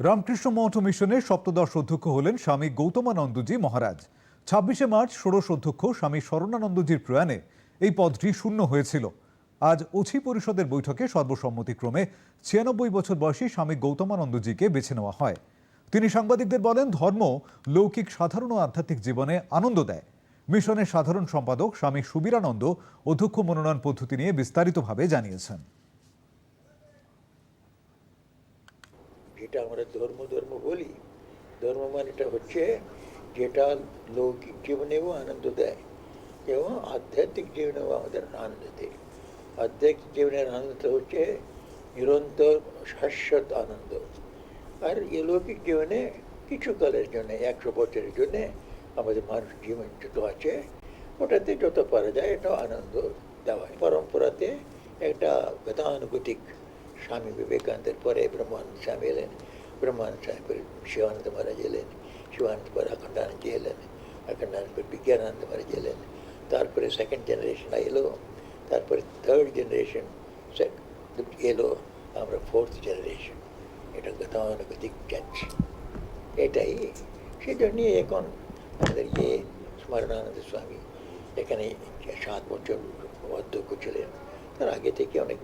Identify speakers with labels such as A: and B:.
A: রামকৃষ্ণ মঠ মিশনের সপ্তদশ অধ্যক্ষ হলেন স্বামী গৌতমানন্দজি মহারাজ। ছাব্বিশে মার্চ ষোড়শ অধ্যক্ষ স্বামী শরণানন্দজির প্রয়াণে এই পদটি শূন্য হয়েছিল। আজ অছি পরিষদের বৈঠকে সর্বসম্মতিক্রমে ছিয়ানব্বই বছর বয়সী স্বামী গৌতমানন্দজিকে বেছে নেওয়া হয়। তিনি সাংবাদিকদের বলেন, ধর্ম লৌকিক সাধারণ ও আধ্যাত্মিক জীবনে আনন্দ দেয়। মিশনের সাধারণ সম্পাদক স্বামী সুবীরানন্দ অধ্যক্ষ মনোনয়ন পদ্ধতি নিয়ে বিস্তারিতভাবে জানিয়েছেন।
B: যেটা আমরা ধর্ম ধর্ম বলি, ধর্ম মানেটা হচ্ছে যেটা লৌকিক জীবনেও আনন্দ দেয় এবং আধ্যাত্মিক জীবনেও আমাদের আনন্দ দেয়। আধ্যাত্মিক জীবনের আনন্দটা হচ্ছে নিরন্তর শাশ্বত আনন্দ। আর এই লৌকিক জীবনে কিছু কালের জন্য, একশো বছরের জন্যে আমাদের মানুষ জীবন যত আছে। ওটাতে যত পারা যায়, এটা আনন্দ দেওয়া হয়। পরম্পরাতে একটা গতানুগতিক स्वामी विवेकानंद पर ब्रह्मानंद स्वामी हेलन ब्रह्मानंद स्वामी पर शिवानंद महाराज हेलन शिवानंद पर अखंडानंद जी हेलन अखंडानंद पर विज्ञानानंद महाराज हेलन तार सेकंड जनरेशन आ लो तार थर्ड जनरेशन ये लो फोर्थ जनरेशन एट गतानुगतिक जज এটাই সে জন্যই এখন আমাদেরকে স্মরণানন্দ স্বামী এখানে সাত বছর অধ্যক্ষ ছিলেন তার আগে থেকে অনেক